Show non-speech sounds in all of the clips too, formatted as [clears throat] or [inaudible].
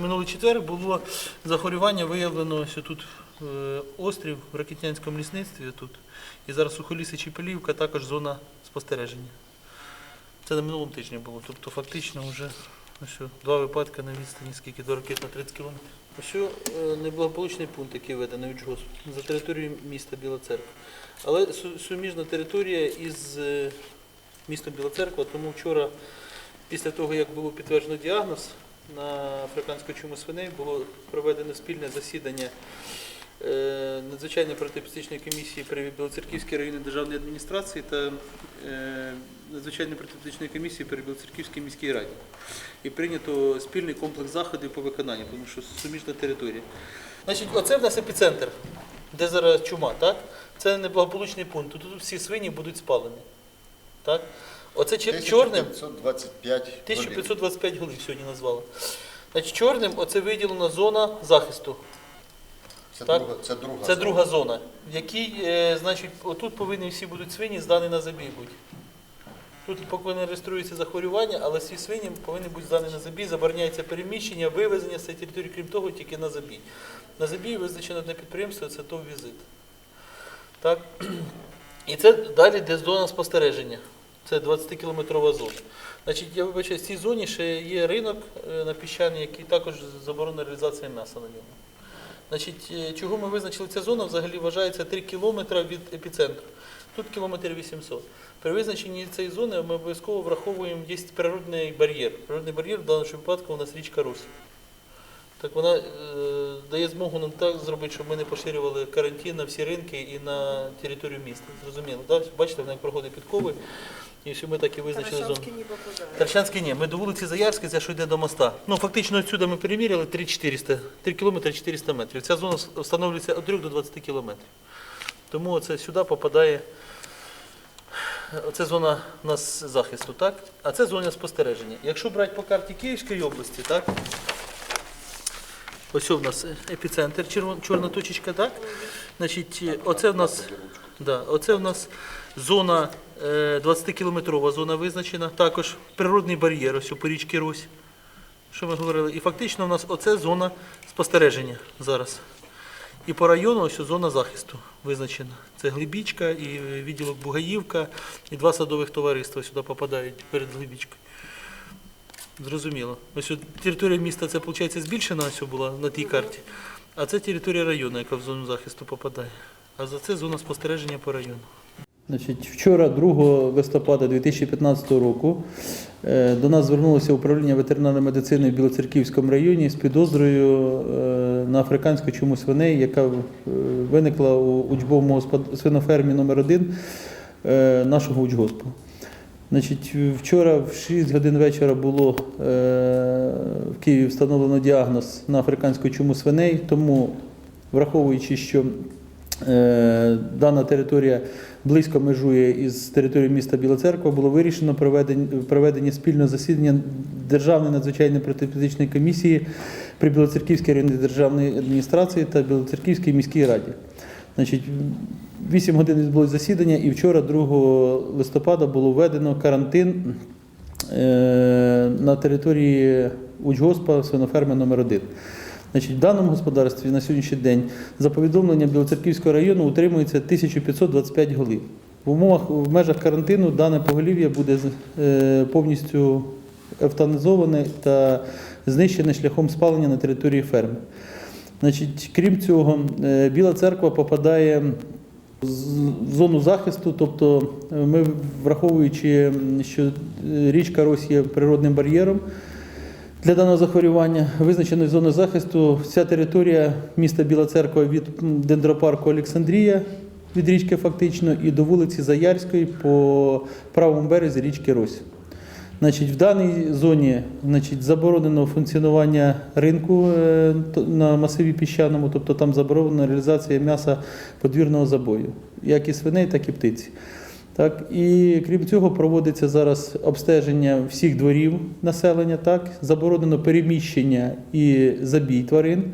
минулий четвер було захворювання виявлено ось тут е, острів в Ракітнянському лісництві тут. І зараз Сухоліси Чіпелівка також зона спостереження. Це на минулому тижні було. Тобто фактично вже ось, два випадки на відстані, скільки до ракет на 30 кілометрів. Ось е, неблагополучний пункт, який введений у Джгосп, за територією міста Біла Церква. Але суміжна територія із е, містом Біла Церква, тому вчора, після того, як було підтверджено діагноз на африканську чуму свиней, було проведено спільне засідання е, надзвичайної протиепідемічної комісії при Білоцерківській районній державній адміністрації та е, надзвичайної протиепідемічної комісії при Білоцерківській міській раді. І прийнято спільний комплекс заходів по виконанню, тому що суміжна територія. Значить, оце в нас епіцентр, де зараз чума, так? Це неблагополучний пункт. Тут всі свині будуть спалені. Так? Оце чер- чорним 1525 1525 голів сьогодні назвали. Значить, чорним оце виділена зона захисту. Це так? друга, це друга. Це зона. друга зона, в якій, е, значить, отут повинні всі будуть свині здані на забій бути. Тут поки не реєструється захворювання, але всі свині повинні бути здані на забій, забороняється переміщення, вивезення з цієї території, крім того, тільки на забій. На забій визначено одне підприємство, це ТОВ візит. Так? І це далі йде зона спостереження. Це 20-кілометрова зона. Значить, я вибачаю, в цій зоні ще є ринок е, на піщані, який також заборонена реалізація м'яса на ньому. Значить, е, чого ми визначили ця зона? Взагалі вважається 3 кілометри від епіцентру. Тут кілометр 800. При визначенні цієї зони ми обов'язково враховуємо, є природний бар'єр. Природний бар'єр в даному випадку у нас річка Русь. Так вона е, дає змогу нам так зробити, щоб ми не поширювали карантин на всі ринки і на територію міста. Зрозуміло, так? Бачите, вона як проходить підкови. Все ми так і визначили зону. Попадає. Ні, ми до вулиці Заярської, це що йде до моста. Ну, фактично відсюди ми переміряли 3-400, 3 кілометри 400 метрів. Ця зона встановлюється від 3 до 20 кілометрів. Тому оце сюди попадає, оце зона у нас захисту, так? А це зона спостереження. Якщо брати по карті Київської області, так? Ось у нас епіцентр, чорна точечка, так? Значить, оце в нас, да, оце в нас зона е, 20-кілометрова зона визначена, також природний бар'єр, ось по річці Русь, що ми говорили. І фактично у нас оце зона спостереження зараз. І по району ось зона захисту визначена. Це Глибічка і відділок Бугаївка, і два садових товариства сюди попадають перед Глибічкою. Зрозуміло. Ось територія міста це, виходить, збільшена ось була на тій карті. А це територія району, яка в зону захисту попадає. А за це зона спостереження по району. Значить, вчора, 2 листопада 2015 року, е, до нас звернулося управління ветеринарної медицини в Білоцерківському районі з підозрою е, на африканську чуму свиней, яка е, виникла у учбовому свинофермі номер 1 нашого учгоспу. Значить, вчора в 6 годин вечора було в Києві встановлено діагноз на африканську чуму свиней, тому, враховуючи, що дана територія близько межує із територією міста Біла Церква, було вирішено проведення, спільного засідання Державної надзвичайної протиепідемічної комісії при Білоцерківській районній державній адміністрації та Білоцерківській міській раді. Значить, 8 годин відбулось засідання, і вчора, 2 листопада, було введено карантин е, на території Учгоспа свиноферми номер 1 Значить, в даному господарстві на сьогоднішній день за повідомленням Білоцерківського району утримується 1525 голів. В умовах в межах карантину дане поголів'я буде е, повністю евтанізоване та знищене шляхом спалення на території ферми. Значить, крім цього, е, Біла церква попадає в зону захисту, тобто е, ми, враховуючи, що річка Рось є природним бар'єром для даного захворювання, визначено зону захисту вся територія міста Біла Церква від дендропарку Олександрія від річки фактично і до вулиці Заярської по правому березі річки Рось. Значить, в даній зоні значить, заборонено функціонування ринку е, на масиві піщаному, тобто там заборонена реалізація м'яса подвірного забою, як і свиней, так і птиці. Так, і крім цього, проводиться зараз обстеження всіх дворів населення. Так, заборонено переміщення і забій тварин.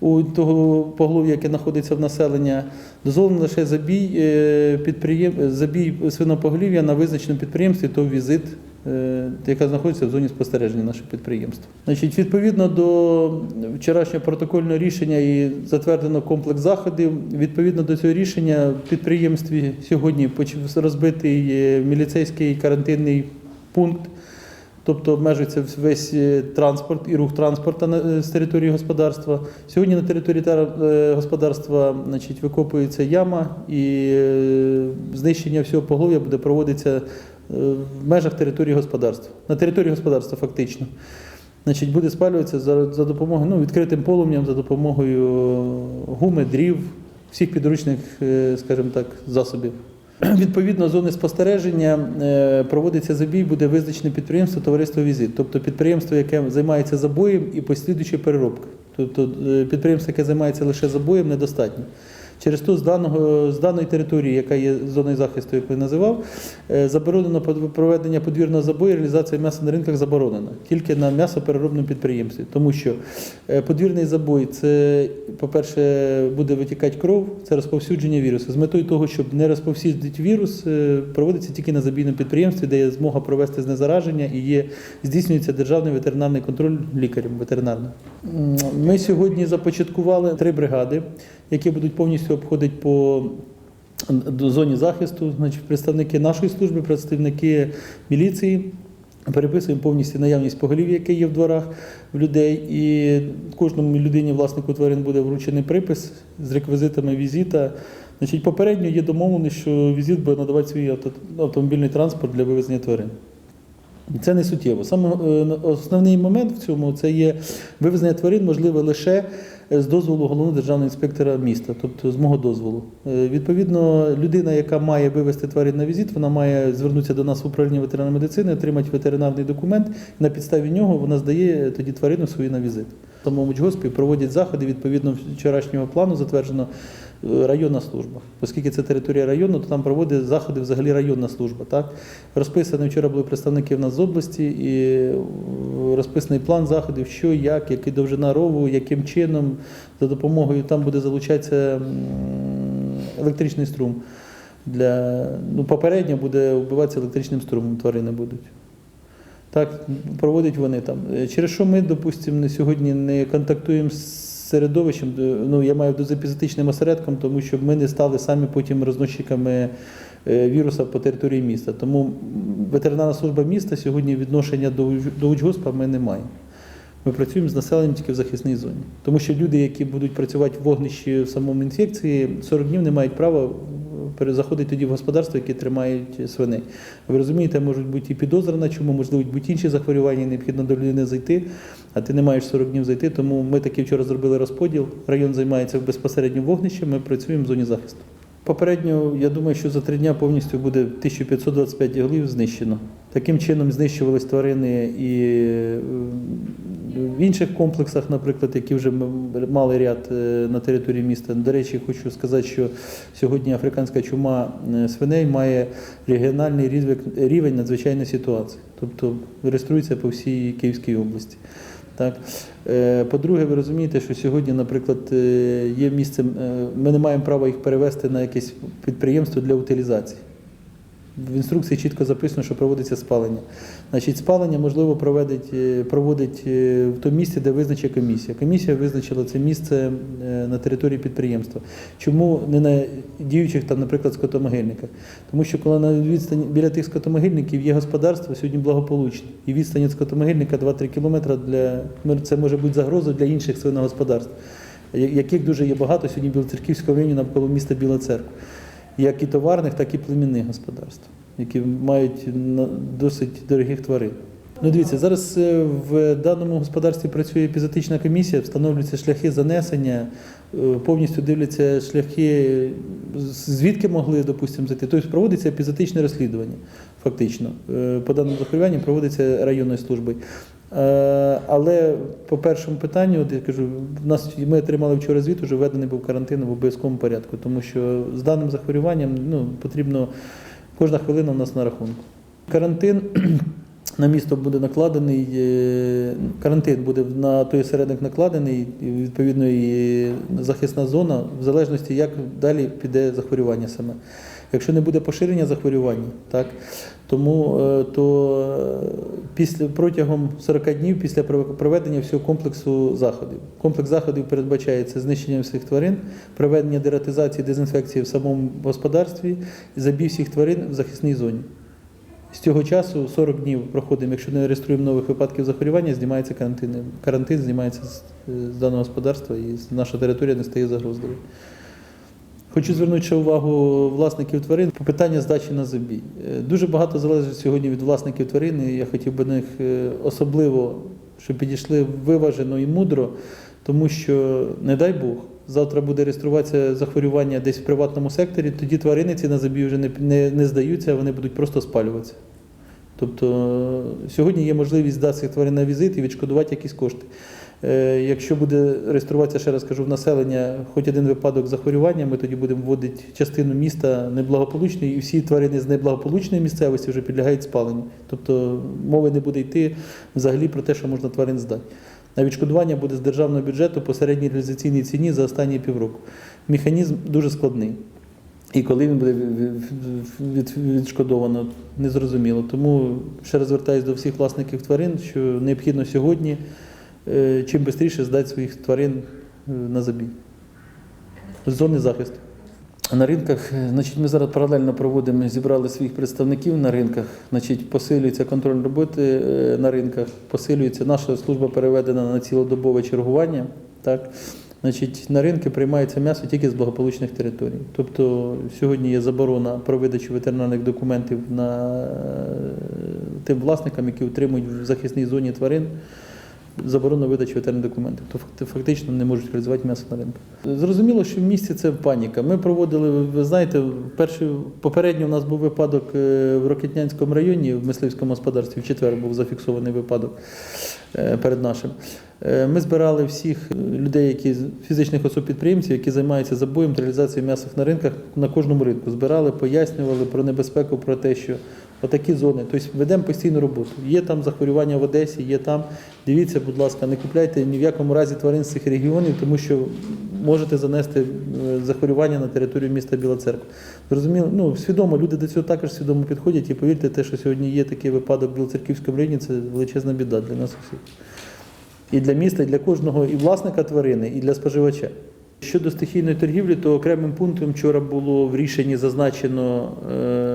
у того поголов'я, яке знаходиться в населення, дозволено лише забій, е, підприєм... забій свинопоголів'я на визначеному підприємстві, то візит, е, яка знаходиться в зоні спостереження нашого підприємства. Значить, відповідно до вчорашнього протокольного рішення і затвердено комплекс заходів. Відповідно до цього рішення в підприємстві сьогодні розбитий е, міліцейський карантинний пункт. Тобто обмежується весь е, транспорт і рух транспорту е, з території господарства. Сьогодні на території е, господарства значить, викопується яма і знищення всього поголов'я буде проводитися в межах території господарства. На території господарства фактично. Значить, буде спалюватися за, за допомогою ну, відкритим полум'ям, за допомогою гуми, дрів, всіх підручних, скажімо так, засобів. [clears throat] Відповідно, зони спостереження е, проводиться забій, буде визначене підприємство товариство Візит, тобто підприємство, яке займається забоєм і послідуючою переробкою. Тобто е, підприємство, яке займається лише забоєм, недостатньо. Через то з, даного, з даної території, яка є зоною захисту, як я називав, е, заборонено проведення подвірного забою, реалізація м'яса на ринках заборонена тільки на м'ясопереробному підприємстві. Тому що е, подвірний забой це, по-перше, буде витікати кров, це розповсюдження вірусу. З метою того, щоб не розповсюдити вірус, е, проводиться тільки на забійному підприємстві, де є змога провести знезараження і є, здійснюється державний ветеринарний контроль лікарем ветеринарним. Ми сьогодні започаткували три бригади, які будуть повністю обходити по до зоні захисту, значить, представники нашої служби, представники міліції. Переписуємо повністю наявність поголів'я, яке є в дворах в людей, і кожному людині, власнику тварин, буде вручений припис з реквізитами візита. Значить, попередньо є домовленість, що візит буде надавати свій автомобільний транспорт для вивезення тварин. Це не суттєво. Саме основний момент в цьому це є вивезення тварин можливе лише е, з дозволу головного державного інспектора міста, тобто з мого дозволу. Е, Відповідно, людина, яка має вивезти тварин на візит, вона має звернутися до нас в управління ветеринарної медицини, отримати ветеринарний документ. На підставі нього вона здає тоді тварину свою на візит. Тому Мучгоспі проводять заходи відповідно вчорашнього плану, затверджено районна служба. Оскільки це територія району, то там проводить заходи взагалі районна служба. Так? Розписані вчора були представники в нас з області і розписаний план заходів, що, як, який довжина рову, яким чином, за допомогою там буде залучатися електричний струм. Для, ну, попередньо буде вбиватися електричним струмом, тварини будуть. Так, проводять вони там. Через що ми, допустимо, сьогодні не контактуємо з середовищем, ну я маю в виду епізотичним осередком, тому що ми не стали самі потім розносчиками е, віруса по території міста. Тому ветеринарна служба міста сьогодні відношення до, до Учгоспа ми не маємо. Ми працюємо з населенням тільки в захисній зоні. Тому що люди, які будуть працювати в вогнищі в самому інфекції, 40 днів не мають права пере- заходити тоді в господарство, яке тримають свиней. Ви розумієте, можуть бути і підозра на чому, можливо, бути інші захворювання, необхідно до людини зайти, а ти не маєш 40 днів зайти. Тому ми таки вчора зробили розподіл. Район займається безпосередньо вогнищем, ми працюємо в зоні захисту. Попередньо, я думаю, що за три дня повністю буде 1525 голів знищено. Таким чином знищувались тварини і е, в інших комплексах, наприклад, які вже мали ряд е, на території міста. До речі, хочу сказати, що сьогодні африканська чума е, свиней має регіональний рівень- надзвичайної ситуації, тобто реєструється по всій Київській області. Так. Е, По-друге, ви розумієте, що сьогодні, наприклад, є місце, ми не маємо права їх перевести на якесь підприємство для утилізації. В інструкції чітко записано, що проводиться спалення. Значить, спалення можливо проводить, е, проводить е, в тому місці, де визначить комісія. Комісія визначила це місце е, на території підприємства. Чому не на діючих там, наприклад, скотомогильниках? Тому що коли на відстані біля тих скотомогильників є господарство, сьогодні благополучне. І відстань від скотомогильника 2-3 кілометри для ну, це може бути загрозою для інших свиногосподарств, яких дуже є багато сьогодні в Білоцерківському районі навколо міста Біла Церква як і товарних, так і племінних господарств, які мають досить дорогих тварин. Ну, дивіться, зараз е, в даному господарстві працює епізотична комісія, встановлюються шляхи занесення, е, повністю дивляться шляхи, звідки могли, допустимо, зайти. Тобто проводиться епізотичне розслідування, фактично. Е, По даному захворюванню проводиться районною службою. Е, Але по першому питанню, от я кажу, нас ми отримали вчора звіт, уже введений був карантин в обов'язковому порядку, тому що з даним захворюванням ну, потрібно кожна хвилина у нас на рахунку. Карантин [clears throat] на місто буде накладений е, карантин, буде на той осередок накладений, відповідно і захисна зона, в залежності, як далі піде захворювання саме. Якщо не буде поширення захворювання, так, тому е, то е, після, протягом 40 днів після проведення всього комплексу заходів. Комплекс заходів передбачається знищення всіх тварин, проведення дератизації, дезінфекції в самому господарстві і забій всіх тварин в захисній зоні. З цього часу 40 днів проходимо, якщо не реєструємо нових випадків захворювання, знімається карантин. Карантин знімається з, даного господарства і наша територія не стає загрозливою. Хочу звернути увагу власників тварин по питання здачі на забій. Е, Дуже багато залежить сьогодні від власників тварин, і я хотів би них е, особливо, щоб підійшли виважено і мудро, тому що, не дай Бог, завтра буде реєструватися захворювання десь в приватному секторі, тоді тварини ці на забій вже не, не, не здаються, вони будуть просто спалюватися. Тобто сьогодні є можливість здати тварин на візит і відшкодувати якісь кошти. Е, Якщо буде реєструватися, ще раз кажу, в населення хоч один випадок захворювання, ми тоді будемо вводити частину міста неблагополучної, і всі тварини з неблагополучної місцевості вже підлягають спаленню. Тобто мови не буде йти взагалі про те, що можна тварин здати. На відшкодування буде з державного бюджету по середній реалізаційній ціні за останні півроку. Механізм дуже складний. І коли він буде від- від- відшкодовано, незрозуміло. Тому ще раз звертаюся до всіх власників тварин, що необхідно сьогодні чим швидше здати своїх тварин е, на забій зони захисту. На ринках, е, значить, ми зараз паралельно проводимо, зібрали своїх представників на ринках. Значить, посилюється контроль роботи е, на ринках, посилюється наша служба переведена на цілодобове чергування. Так? Значить, на ринки приймається м'ясо тільки з благополучних територій. Тобто сьогодні є заборона про видачу ветеринарних документів на е, тим власникам, які утримують в захисній зоні тварин. Заборона видачі ветеринарних документів, то фактично не можуть реалізувати м'ясо на ринку. Зрозуміло, що в місті це паніка. Ми проводили, ви знаєте, перший, попередньо у нас був випадок е, в Рокетнянському районі, в мисливському господарстві, в четвер був зафіксований випадок е, перед нашим. Е, Ми збирали всіх людей, які фізичних особ-підприємців, які займаються забоєм та реалізацією м'яса на ринках на кожному ринку. Збирали, пояснювали про небезпеку, про те, що отакі зони. Тобто ведемо постійну роботу. Є там захворювання в Одесі, є там. Дивіться, будь ласка, не купляйте ні в якому разі тварин з цих регіонів, тому що можете занести е, захворювання на територію міста Біла Церква. Зрозуміло, ну свідомо, люди до цього також свідомо підходять і повірте, те, що сьогодні є такий випадок в Білоцерківському районі, це величезна біда для нас усіх. І для міста, і для кожного і власника тварини, і для споживача. Щодо стихійної торгівлі, то окремим пунктом вчора було в рішенні зазначено е-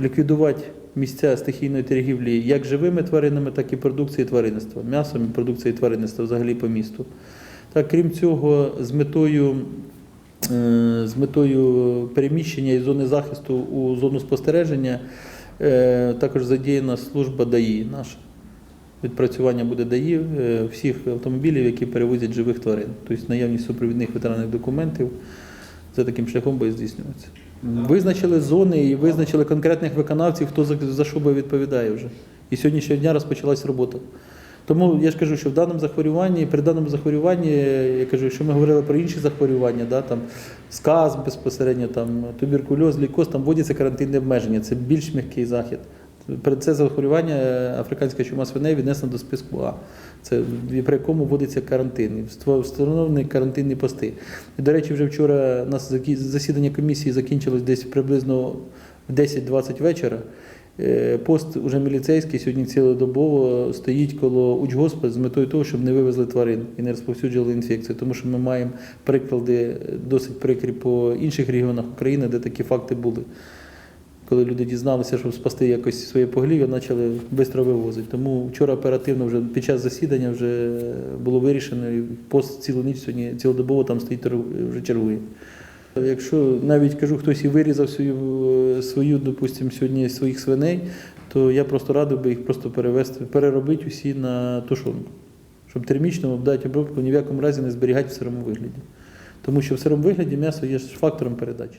ліквідувати місця стихійної торгівлі як живими тваринами, так і продукції тваринництва, м'ясом і продукцією тваринництва взагалі по місту. Так, крім цього, з метою, е, з метою переміщення із зони захисту у зону спостереження е, також задіяна служба ДАІ наша. Відпрацювання буде ДАІ е, всіх автомобілів, які перевозять живих тварин. Тобто наявність супровідних ветеранних документів за таким шляхом буде здійснюватися. Визначили зони і визначили конкретних виконавців, хто за, за що би відповідає вже. І сьогоднішнього дня розпочалась робота. Тому я ж кажу, що в даному захворюванні, при даному захворюванні, я кажу, що ми говорили про інші захворювання, да, там сказ безпосередньо, там туберкульоз, лікоз, там вводяться карантинні обмеження. Це більш м'який захід. Це захворювання е, африканська чума свиней віднесено до списку А. Це при якому вводиться карантин, встановлені карантинні пости. До речі, вже вчора у нас засідання комісії закінчилось десь приблизно в 10-20 вечора. Е, Пост уже міліцейський сьогодні цілодобово стоїть коло учгоспа з метою того, щоб не вивезли тварин і не розповсюджували інфекцію. Тому що ми маємо приклади е, досить прикрі по інших регіонах України, де такі факти були. Коли люди дізналися, щоб спасти якось своє поголів'я, почали швидко вивозити. Тому вчора оперативно вже під час засідання вже було вирішено, і пост цілу ніч сьогодні цілодобово там стоїть вже чергує. Якщо навіть кажу, хтось і вирізав свою, свою допустимо, сьогодні своїх свиней, то я просто радив би їх просто перевести, переробити усі на тушонку. Щоб термічно обдати обробку ні в якому разі не зберігати в сирому вигляді. Тому що в сирому вигляді м'ясо є фактором передачі.